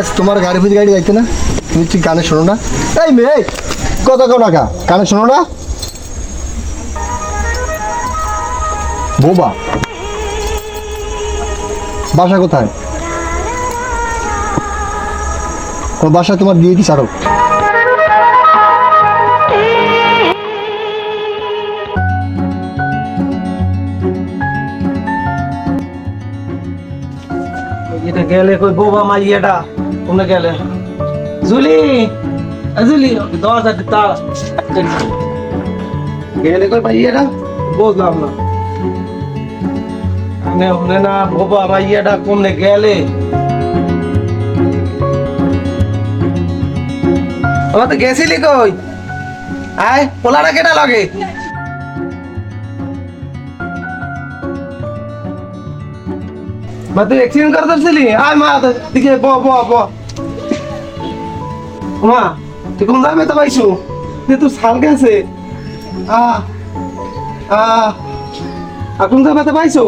গেছে তোমার গাড়ি ফুজি গাড়ি যাইতে না? তুমি ঠিক কানে শোনো না। এই মেয়ে কথা কো টাকা কানে শোনো না। বোবা, বাসা কোথায়? ও বাসা তোমার দিয়ে কি সারো এটা গেলে কই বোবা মাইয়াটা? কোনে গেলে জুলি এ জুলি দরজা তালা গেলে কই মাইয়াটা বুঝলাম না আনে হনে না বোবা মাইয়াটা কোনে গেলে আমার তো গেছিলি কই আয় পোলাটা কেটা লাগে মা তুই অ্যাক্সিডেন্ট করে দিছিলি আয় মা তো দিকে ব ব ব মা তুই কোন যাবে তো পাইছু তুই তোর সাল গেছে। আ আ আর কোন যাবে তো পাইছু?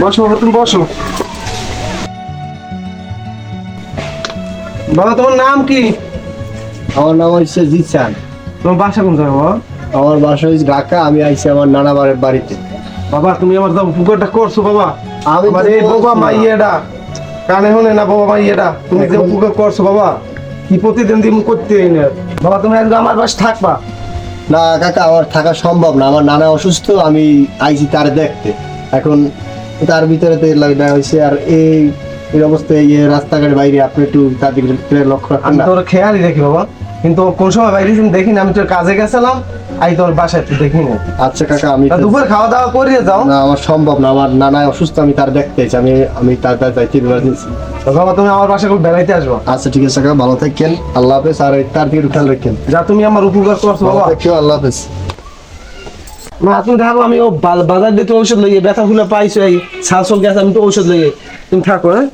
বসো তুমি বসো। বাবা তোমার নাম কি? আমার নাম হচ্ছে জিসান তোমার বাসা কোন জায়গায় বাবা? আমার বাসা হচ্ছে ঢাকা আমি আইছি আমার নানা বাড়িতে। বাবা তুমি আমার দাম পুকুরটা করছ বাবা। আমার এই বাবা। কানে না বাবা মাইয়েটা তুমি যে করছ বাবা কি প্রতিদিন দিন করতে বাবা তুমি একদম আমার থাকবা। না কাকা আমার থাকা সম্ভব না। আমার নানা অসুস্থ আমি আইছি তার দেখতে। এখন তার ভিতরে তো লাগা হয়েছে আর এই এই অবস্থায় রাস্তাঘাট বাইরে আপনি একটু তার দিকে লক্ষ্য রাখেন তোর খেয়ালই দেখি বাবা। কিন্তু কোন সময় বাইরে তুমি দেখিনি আমি তোর কাজে গেছিলাম আই তোর বাসায় তুই দেখিনি আচ্ছা কাকা আমি দুপুর খাওয়া দাওয়া করিয়ে যাও। না আমার সম্ভব না আমার নানা অসুস্থ আমি তার দেখতে আমি আমি তার তার যাইতে ইমার্জেন্সি তো বাবা তুমি আমার বাসায় খুব বেড়াইতে আসব। আচ্ছা ঠিক আছে কাকা ভালো থাকেন আল্লাহ হাফেজ আর তার দিকে খেয়াল রাখেন। যা তুমি আমার উপকার করছ বাবা। থাকিও আল্লাহ হাফেজ। মা তুমি থাকো আমি ও বাজার দিয়ে তো ঔষধ লইয়ে ব্যথা ফুলে পাইছো এই শালসল গেছে আমি তো ঔষধ লইয়ে। তুমি থাকো হ্যাঁ?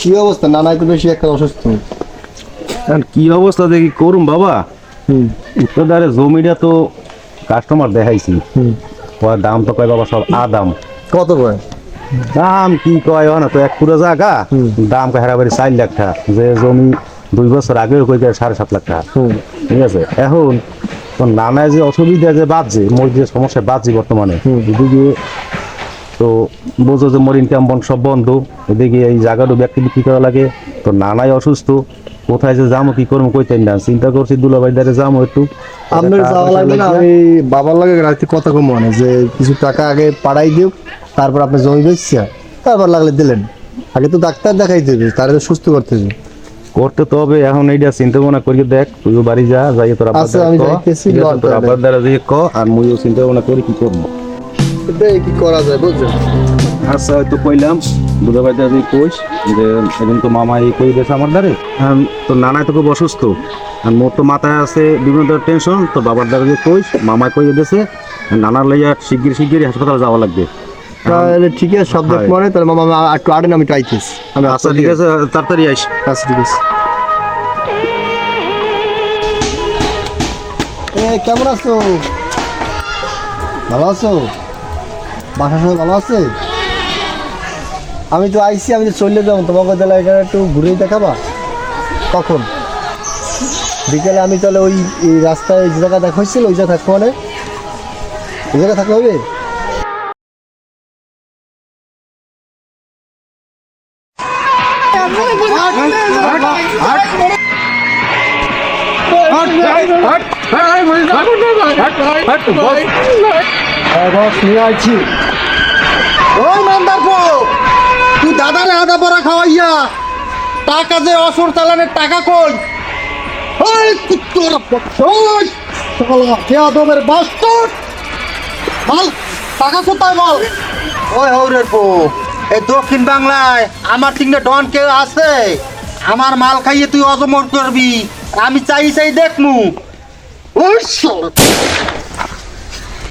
কি অবস্থা? নানা একটু বেশি একটা অসুস্থ। আর কি অবস্থা দেখি করুম বাবা। উত্তরদারে জমিটা তো কাস্টমার দেখাইছি। হুম। ওর দাম তো কয় বাবা সব আদাম। কত করে দাম কি কয় না তো? এক পুরো জায়গা। দাম কয় হারাবারি চার লাখ টাকা। যে জমি দুই বছর আগেও কই সাড়ে সাত লাখ টাকা। হুম। ঠিক আছে? এখন তো নানায় যে অসুবিধা যে বাজছে মোর যে সমস্যা বাজছে বর্তমানে হুম। এদিকে তো বোঝো যে মোর ইনকাম বন সব বন্ধ। এদিকে এই জায়গাটা ব্যক্তি বিক্রি করা লাগে। তো নানাই অসুস্থ। কোথায় যে যাব কি করব কইতেন না। চিন্তা করছি দুলাভাই দারে যাব একটু। আপনার যাওয়া লাগবে না। আমি বাবার লাগে রাতে কথা কম মানে যে কিছু টাকা আগে পাড়াই দিও তারপর আপনি জমি বেচছেন তারপর লাগলে দিলেন। আগে তো ডাক্তার দেখাই দেবে তারা তো সুস্থ করতে হবে করতে তো হবে এখন এইটা চিন্তা ভাবনা করি দেখ তুইও বাড়ি যা যাই তোর আব্বার আচ্ছা, দ্বারা দ্বারা ক আর মুইও চিন্তা ভাবনা করি কি করব। কি করা যায় বুঝছেন আচ্ছা হয়তো কইলাম দুলাভাই দাদা তুই কইস যে এখন তো মামা এই কই দিয়েছে আমার দ্বারে? এখন তো নানাই তো খুব অসুস্থ। আর মোর তো মাথায় আছে বিভিন্ন ধরনের টেনশন তো বাবার দ্বারা যে কইস মামাই কই দিয়েছে নানার লইয়া শিগগির শিগগির হাসপাতালে যাওয়া লাগবে। তাহলে ঠিক আছে সব দেখ হয়। মনে তাহলে মামা একটু আড়েন আমি ট্রাইতেস আমি আচ্ছা ঠিক আছে তাড়াতাড়ি আইস। আচ্ছা ঠিক আছে। কেমন আছো? ভালো আছো? বাসার সবাই ভালো আছে আমি তো আইসি আমি তো চলে যাব তোমাকে তাহলে এখানে একটু ঘুরেই দেখাবা কখন বিকেলে আমি তাহলে ওই রাস্তায় যে জায়গা দেখা হয়েছিল ওই জায়গা থাকব মানে ওই জায়গা থাকলে হবে বস নিয়ে আইছি। ওই মান্দার তুই দাদারে আদা পরা খাওয়াইয়া টাকা যে অসর চালানের টাকা কই? টাকা কোথায় বল ওই হৌরের পো এই দক্ষিণ বাংলায় আমার তিনটা ডন কেউ আছে? আমার মাল খাইয়ে তুই অজমর করবি, আমি চাই চাই দেখমু। ওই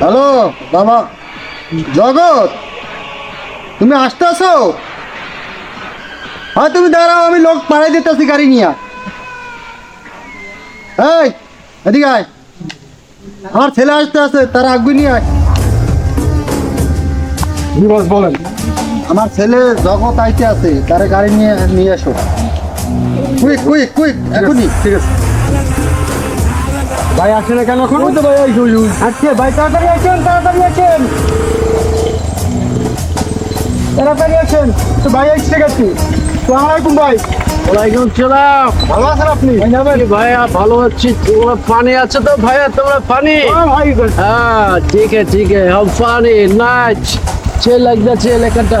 হ্যালো বাবা। জগৎ তুমি আসতে আসো হ্যাঁ তুমি দাঁড়াও আমি লোক পাড়াই দিতেছি গাড়ি নিয়ে। এই এদিকে আয়। আমার ছেলে আসতে আছে তার আগুন নিয়ে আয়। বলেন। আমার ছেলে জগৎ আইতে আছে তার গাড়ি নিয়ে নিয়ে আসো কুইক কুইক কুইক এখনই। ঠিক আছে। ভাই আসছে না কেন এখন? তো ভাই আইসো আজকে আচ্ছা, ভাই তাড়াতাড়ি আসেন তাড়াতাড়ি আসেন। তাড়াতাড়ি আসেন। তো ভাই আসছে গেছি সালাম আলাইকুম ভাই। ওয়ালাইকুম সালাম। ভালো আছেন আপনি? ভাইয়া ভালো আছি। তোমার পানি আছে তো ভাইয়া? তোমার পানি হ্যাঁ, হ্যাঁ ঠিক আছে ঠিক আছে। হাম পানি নাচ ছে লাগছে কাটা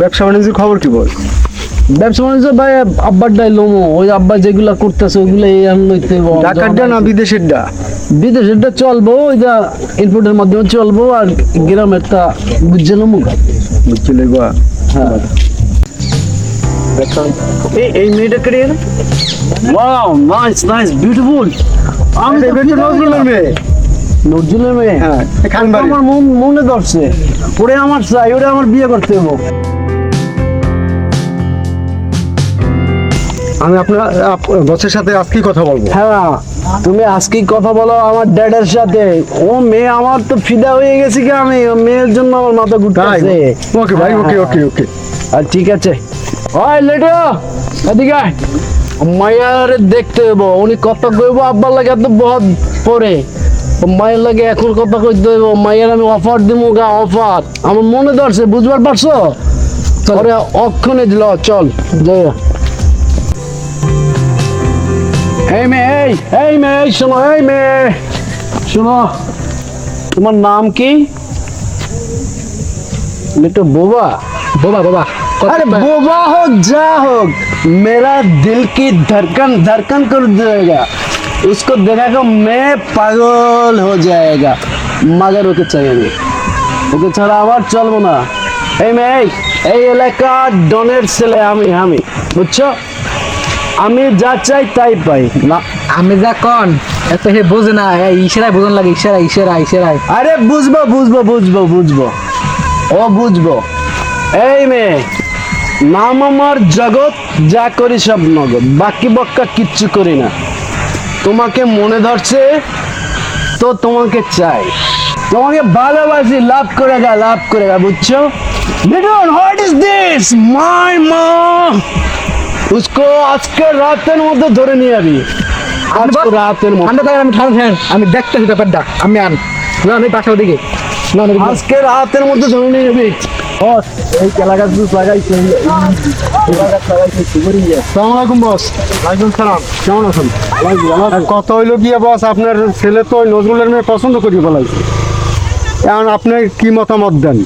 ব্যবসা বাণিজ্যের খবর কি বল? ব্যবসা বাণিজ্য ভাই আব্বার ডাই লোমো। ওই আব্বা যেগুলা করতেছে ওইগুলো এই আন লইতে ঢাকারটা না বিদেশেরটা? বিদেশেরটা চলবো ওইটা ইনপুটের মাধ্যমে চলবো আর গ্রামেরটা বুঝছে লোমো। বুঝছিলে গো হ্যাঁ। এই এই মেয়েটা কে রে ওয়াও নাইস নাইস বিউটিফুল আমি তো নজরুলের মেয়ে। নজরুলের মেয়ে? হ্যাঁ আমার মন মনে ধরছে। ওরে আমার চাই ওরে আমার বিয়ে করতে হব। আমি আপনার বসের সাথে আজকেই কথা বলব। হ্যাঁ তুমি আজকেই কথা বলো আমার ড্যাডের সাথে। ও মেয়ে আমার তো ফিদা হয়ে গেছি কি আমি? ও মেয়ের জন্য আমার মাথা ঘুরতেছে। ওকে ভাই ওকে ওকে ওকে। আর ঠিক আছে। ওই লেটো এদিকে। মায়ের দেখতে হইব উনি কথা কইব আব্বার লাগে এত বহুত পরে। মায়ের লাগে এখন কথা কইতে হইব মায়ের আমি অফার দিমু গা অফার আমার মনে ধরছে বুঝবার পারছ? ওরে অক্ষণে দিল চল যাই এই মেয়ে এই এই মেয়ে এই শোনো এই মেয়ে শোনো তোমার নাম কি একটু বোবা বাবা বাবা अरे बोबा हो जा हो मेरा दिल की धड़कन धड़कन कर देगा उसको देखा को मैं पागल हो जाएगा मगर ওকে চাই আমি ওকে ছাড়া আবার চলবো না এই মেয়ে এই এলাকা ডনের ছেলে আমি আমি বুঝছো আমি যা চাই তাই পাই। না আমি যা কন এত হে বোঝে না এই ইশারায় বোঝন লাগে ইশারা ইশারা ইশারায়। আরে বুঝব বুঝব বুঝব বুঝব। ও বুঝব। এই মেয়ে নাম আমার জগৎ যা করি সব নগদ। বাকি বক্কা কিচ্ছু করি না। তোমাকে মনে ধরছে তো তোমাকে চাই। তোমাকে ভালোবাসি লাভ করে গা লাভ করে গা বুঝছ? Liton what is this my মা उसको আজকে রাতের মধ্যে ধরে নিয়ে যাবি আজকে রাতের মধ্যে আমি তাই আমি ঠান ফ্যান আমি দেখতেছি ব্যাপারটা আমি আন না আমি পাশে ওদিকে না না ওদিকে। আজকে রাতের মধ্যে ধরে নিয়ে যাবি বস এই কেলা গাছ দুধ লাগাইছে সালাম আলাইকুম বস ওয়ালাইকুম সালাম কেমন আছেন কত হইলো গিয়ে বস আপনার ছেলে তো ওই নজরুলের মেয়ে পছন্দ করি বলাইছে এখন আপনি কি মতামত দেন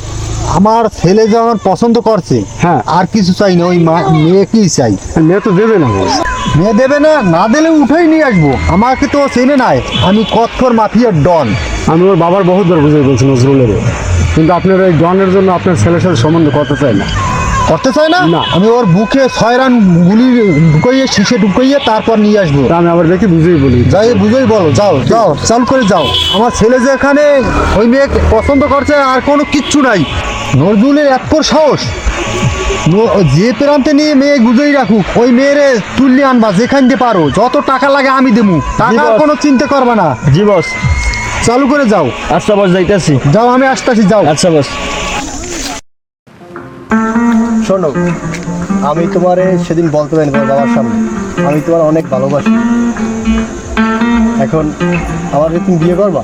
আমার ছেলে যখন পছন্দ করছে হ্যাঁ। আর কিছু চাই না ওই মেয়েকেই চাই? মেয়ে তো দেবে না। মেয়ে দেবে না না দিলে উঠেই নিয়ে আসব। আমাকে তো চেনে নাই আমি কঠোর মাফিয়ার ডন। আমি ওর বাবার বহুতবার বুঝে বলছি নজরুলের কিন্তু আপনার এই ডনের জন্য আপনার ছেলের সাথে সম্বন্ধ করতে চাই না। করতে চাই না। আমি ওর বুকে ছয় রান গুলি ঢুকাইয়ে শীষে ঢুকাইয়ে তারপর নিয়ে আসব। আমি আবার দেখি বুঝেই বলি। যাই বুঝেই বলো যাও যাও চাল করে যাও। আমার ছেলে যেখানে ওই মেয়ে পছন্দ করছে আর কোনো কিচ্ছু নাই। নজরুলের এক পর সাহস। যে প্রান্তে নিয়ে মেয়ে গুজেই রাখুক ওই মেয়েরে তুললে আনবা যেখান দিয়ে পারো। যত টাকা লাগে আমি দেবো। টাকার। কোনো চিন্তা করবা না। জি বস। চালু করে যাও। আচ্ছা বস যাইতেছি। যাও আমি আসতেছি যাও। আচ্ছা বস। শোনো আমি তোমারে সেদিন বলতে পারি তোমার বাবার সামনে। আমি তোমার অনেক ভালোবাসি। এখন আমার তুমি বিয়ে করবা?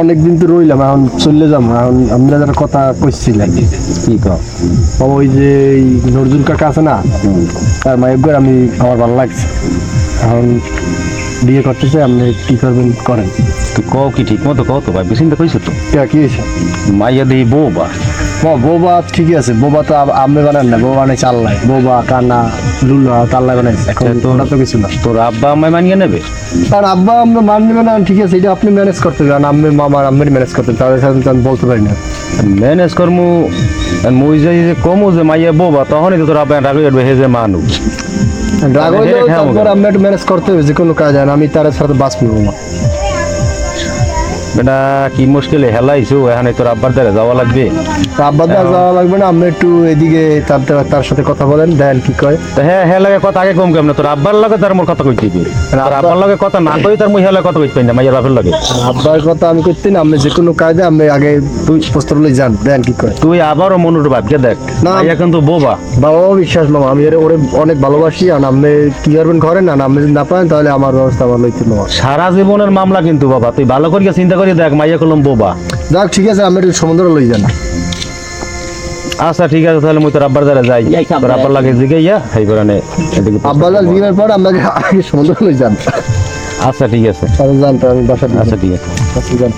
অনেকদিন তো রইলাম এখন চলে যাম। এখন আমরা যারা কথা কইছিলাম কি কর ওই যে নজরুল কাকা আছে না তার মায়ের ঘর আমি আমার ভালো লাগছে। এখন বিয়ে করতে চাই আপনি কি করবেন করেন? তো কও কি ঠিক মতো কও তো ভাই চিন্তা কইছো তো। কে, কি হয়েছে? মাইয়া দেই বউ বা। বোবা ঠিকই আছে। বোবা তো আপনি বানান না বোবা বানাই চাল্লাই বোবা কানা লুলা বানাইছে এখন আচ্ছা, তো- ওটা তো কিছু না। তোর আব্বা আমায় মানিয়ে নেবে? কারণ আব্বা আমরা মান না ঠিক আছে এটা আপনি ম্যানেজ করতে হবে। আম্মের মামার আম্মের ম্যানেজ করতে তাদের সাথে আমি বলতে পারি না। ম্যানেজ করমু মুই যে কমু যে মাইয়া বউ বা তখনই তো তোর আব্বা রাগে উঠবে হে যে মানুষ। রাগ হইলেও তারপর? আমি একটু ম্যানেজ করতে হবে যে কোনো কাজ আমি তার সাথে বাস করব না বেটা কি মুশকিলে হেলাইছো এখানে তোর আব্বার দ্বারা যাওয়া লাগবে। তা আব্বা দা যাওয়া লাগবে না আপনি একটু এদিকে তার তার সাথে কথা বলেন কি কয়। তো হ্যাঁ হ্যাঁ লাগে কথা আগে কম কেমন? তোর আব্বার লাগে তার মোর কথা কইতে দিবি তোর আব্বার লাগে কথা না কই তার মুই হেলা কথা কইতে না মাইয়ার বাপের লাগে। আব্বার কথা আমি করতে না আপনি যে কোনো কাজে আপনি আগে তুই প্রস্তাব লই যান দেন কি কয়। তুই আবারও মনুর ভাবকে দেখ। না। মাইয়া কিন্তু বোবা। বাবাও বিশ্বাস মামা আমি ওরে অনেক ভালোবাসি আর আপনি কি করবেন ঘরে? না আপনি যদি না পারেন তাহলে আমার ব্যবস্থা লইতে মামা। সারা জীবনের মামলা কিন্তু বাবা তুই ভালো করিয়া চিন্তা করিয়া দেখ মাইয়া কলম বোবা। যাক ঠিক আছে আমি একটু সমুদ্র লই যান। আচ্ছা ঠিক আছে তাহলে মুই তোর আব্বার দ্বারা যাই। তোর আব্বার লাগে জিগে ইয়া সেই কারণে এদিকে আব্বা দা দিনের পর আপনাকে আগে সমুদ্র লই যান। আচ্ছা ঠিক আছে। তাহলে যান তো আমি বাসা আচ্ছা ঠিক আছে। আচ্ছা যান।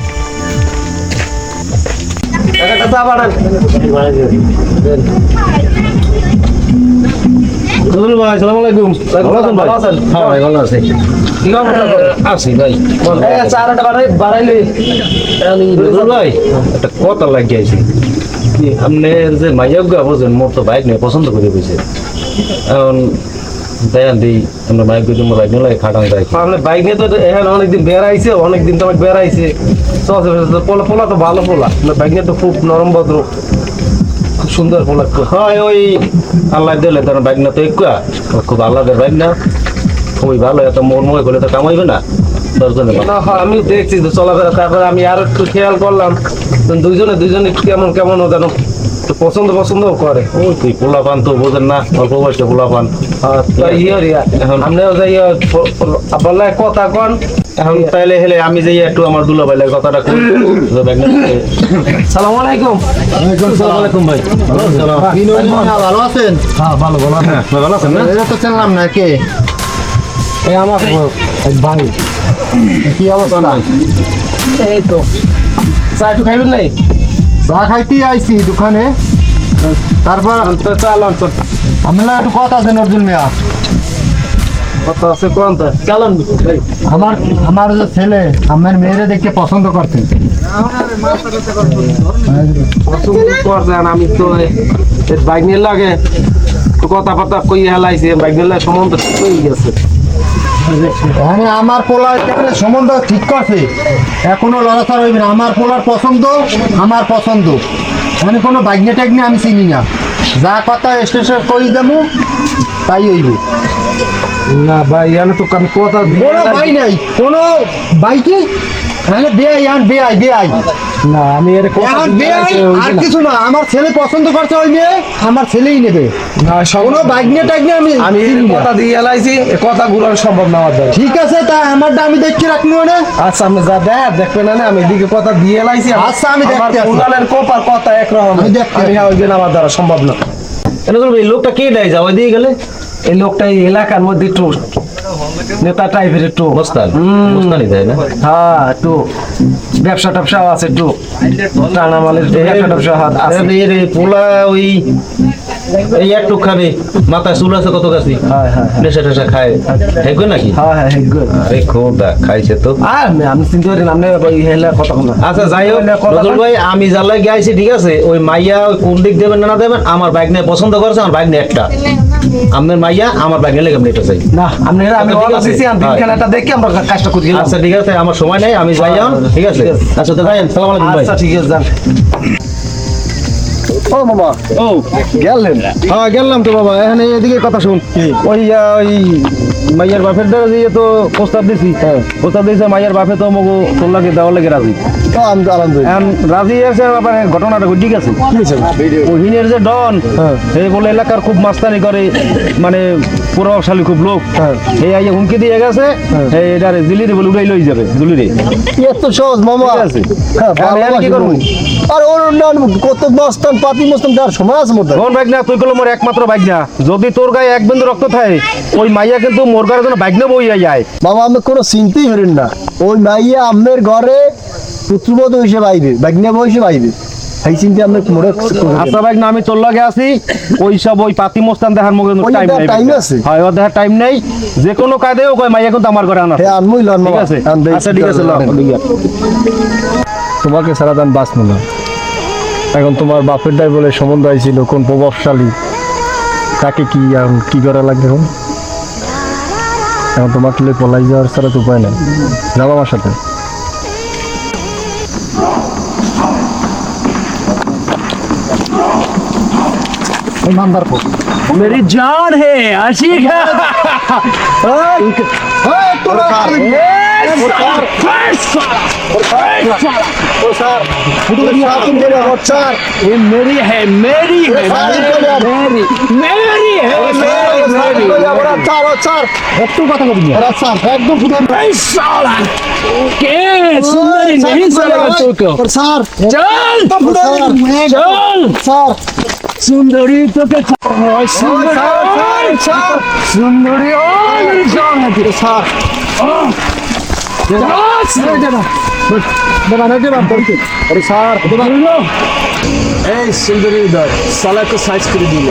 ভাই সালাম আলাইকুম। আছেন ভাই? হ্যাঁ ভাই ভালো আছি। কি খবর আছি ভাই। চারটা বাড়াই বাড়াইলে নজরুল ভাই একটা কথা লাগিয়েছি কি আপনি যে বোঝেন মোর তো বাইক নিয়ে পছন্দ করে বুঝছে এখন দেয়ান দিই আমরা মাইক গিয়ে তোমার বাইক নিয়ে খাটান আপনি বাইক নিয়ে তো এখানে অনেকদিন বেড়াইছে অনেকদিন তো আমাকে বেড়াইছে পোলা পোলা তো ভালো পোলা। বাইক নিয়ে তো খুব নরম ভদ্র। সুন্দর পোলা হয় ওই আল্লাহ দিলে তোর বাইক না তো একুয়া খুব আল্লাহদের বাইক না খুবই ভালো এত মোর মনে করলে তো কামাইবে না। হয় আমি দেখছি তো চলাফেরা তারপরে আমি আরও একটু খেয়াল করলাম। দুইজনে দুইজনে কেমন কেমন যেন পছন্দ পছন্দও করে। ওই তুই পোলা পান তো বোঝেন না অল্প বয়সে পোলা পান ইয়ে রিয়া আপনিও যাই বললে কথা কন এখন তাইলে হেলে আমি যে একটু আমার দুলা ভাইলের কথাটা সালাম আলাইকুম। আসসালামু আলাইকুম ভাই। ভালো আছেন? হ্যাঁ ভালো ভালো ভালো আছেন। না? এটা তো চিনলাম না কে? এই আমার ভাই। কি অবস্থা? এই তো। চা একটু খাইবেন নাই? চা খাইতে আইছি দোকানে। তারপর চালান তো আমরা একটু কথা আছে নজরুল মিয়া। কত আছে কোন চালান আমার আমার যে ছেলে আমার মেয়েরে দেখে পছন্দ করছেন পছন্দ করছেন আমি তো বাইক নিয়ে লাগে তো কথা বার্তা কই হেলাইছে বাইক নিয়ে লাগে সম্বন্ধ কই গেছে। এখানে আমার পোলার এখানে সম্বন্ধ ঠিক করছে? এখনও লড়াচড়া হইবে না। আমার পোলার পছন্দ আমার পছন্দ। মানে কোনো বাগ্নে টাগ্নে আমি চিনি না। যা কথা স্টেশন কই দেবো তাই হইবে। না ভাই এখানে তো আমি কথা কোনো ভাই নাই কোনো বাইকে এখানে বেআই আন বেআই বেআই। না আমি এর কথা এখন বেআই আর কিছু না আমার ছেলে পছন্দ করছে ওই মেয়ে আমার ছেলেই নেবে। না, কোনো বাগ্নে টাগ্নে আমি আমি এর কথা দিয়ে এলাইছি কথা ঘুরানো সম্ভব না আমার দ্বারা। ঠিক আছে তা আমারটা আমি দেখতে রাখব না আচ্ছা আপনি যা দেখ দেখবেন না আমি এদিকে কথা দিয়ে এলাইছি আচ্ছা, আমি দেখতে। উনানের কোপার কথা একরকম। আমি দেখতে আমি। হইবে না আমার দ্বারা সম্ভব না। এই লোকটা কে দেয়? যাও দিয়ে গেলে? এই লোকটা এই এলাকার মধ্যে একটু নেতা টাইপের একটু। হ্যাঁ একটু ব্যবসা ট্যাবসাও আছে একটু টানা মালের ব্যবসা ট্যাবসা হাত আছে। পোলা ওই এই একটু খাবে মাথায় চুল আছে কত কাছে? হ্যাঁ হ্যাঁ নেশা টেশা খায়। দেখবে নাকি? হ্যাঁ হ্যাঁ হ্যাঁ আরে খোদা খাইছে তো। আর আমি চিন্তা করি না ওই হেলা কথা কম আচ্ছা যাই হোক নজরুল ভাই আমি জানলাই গেছি ঠিক আছে? ওই মাইয়া ওই কোন দিক দেবেন না না দেবেন? আমার বাইক নিয়ে পছন্দ করছে আমার বাইক নিয়ে একটা। আপনার মাইয়া আমার ব্যাগে লেগে এটা চাই না আপনি আমি আচ্ছা, অর্ডার দিছি হ্যাঁ। দেখে আমরা কাজটা করি আচ্ছা ঠিক আছে আমার সময় নাই আমি যাই যান ঠিক আছে। আচ্ছা তো ভাই সালাম আলাইকুম ভাই। আচ্ছা ঠিক আছে যান। ও মামা। ও। গেলেন? হ্যাঁ গেলাম তো বাবা। এখানে এদিকে কথা শুন। ওই ওই মাইয়ার বাপের দ্বারা দিয়ে তো প্রস্তাব দিছি প্রস্তাব দিয়েছে মাইয়ার বাপে তো মগো তোর লাগে দেওয়ার লাগে রাজি। রাজি আছে ব্যাপারে ঘটনাটা ঠিক আছে ওহিনের যে ডন এই বলে এলাকার খুব মাস্তানি করে মানে প্রভাবশালী খুব লোক। হ্যাঁ। এই আইয়া হুমকি দিয়ে গেছে এই এটারে বলে উড়াই লই যাবে জুলিরে। এত সহজ মামা। আছে। হ্যাঁ কি করব? আর ওর কত মস্তান পাতি মস্তান যার সময় আছে মোর কোন বাইক না তুই কলো মোর একমাত্র বাইক না যদি তোর গায়ে এক বিন্দু রক্ত থাকে ওই মাইয়া কিন্তু মোর গায়ের জন্য বাইক না বইয়া যায়। বাবা আমি কোনো চিন্তাই করেন না। ওই মাইয়া আমের ঘরে পুত্রবধূ হিসেবে আইবে বাগনা বউ হিসেবে আইবে। এই চিন্তা আমি বাইক না আমি তোর লাগে আছি। ওই সব ওই পাতি মোস্তান দেখার মুখে টাইম নাই time আছে? হয় ওর দেখার টাইম নেই। যে কোনো কায়দায় ও কয় মাইয়া কিন্তু আমার ঘরে আনা হ্যাঁ আনমই লন ঠিক আছে? আচ্ছা ঠিক আছে ল, তোমাকে দান বাঁচবো না। এখন তোমার বাপের দায় বলে সম্বন্ধ হয়েছিল কোন প্রভাবশালী? তাকে কি এখন কি করা লাগবে এখন? এখন তোমাকে লিয়ে পলাই যাওয়ার ছাড়া তো উপায় নেই। যাব আমার সাথে। मेरी जान है आशिक है এই, তোরা ये मेरी है मेरी है मेरी मेरी है मेरी একটু কথা বলি একদম मेरी साला के सुंदरी नहीं चलेगा तू को সুন্দরী তোকে সুন্দরী এই সুন্দরী দয় সালাকে সাইজ করে দিল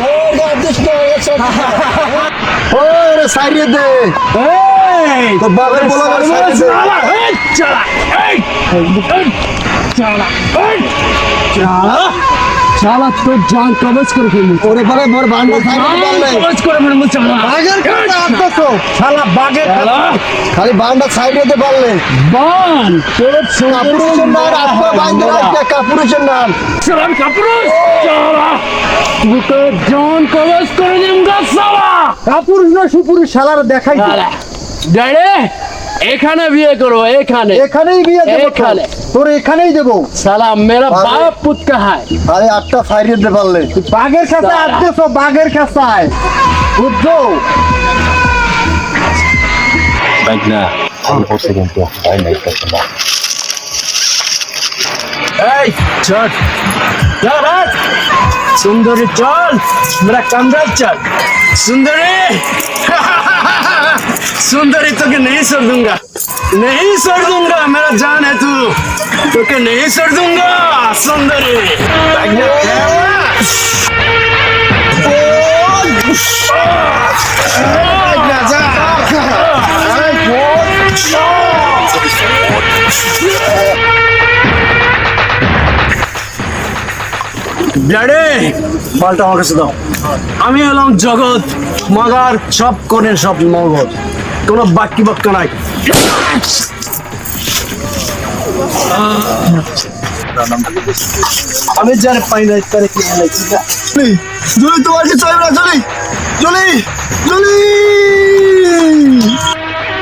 ওরে সাইড দে এই তো বাবার বলা চালা এই চালা এই চালা এই চালা শালা তোর জান কবজ করে ফেলব। ওরে পরে মোর বান্ডা কবজ করে ফেলব শালা। বাগের কাটা আটকাছো শালা বাগের খালি বান্ডা সাইডে দিতে পারলে। বান তোর কাপুরুষের নাম আত্মা বান্ধে রাখতে কাপুরুষের নাম শালা কাপুরুষ? শালা তোকে জান কবজ করে দিম গা শালা। কাপুরুষ না সুপুরুষ শালার দেখাই ডাড়ে এখানে বিয়ে এখানে। এখানেই বিয়ে দেবো এখানে। তোর এখানেই দেবো। সালাম মেরা বাপ পুত আরে আটটা ফাইরে দিতে পারলে। বাঘের কাছে বাঘের কাছে সুন্দরী চল। আমরা কামরাজ চল। সুন্দরী! सुंदरी सुंदरी तो के नहीं छोड़ दूंगा नहीं छोड़ दूंगा मेरा जान है तू तो के नहीं छोड़ दूंगा सुंदरी ব্লাডে বলটা আমার কাছে দাও আমি হলাম জগৎ মগার সব করেন সব মগজ। কোনো বাক্য বাক্য নাই। আমি জানি পাই না তারে কি না জলি তোমার কি চলবে না জলি জলি জলি!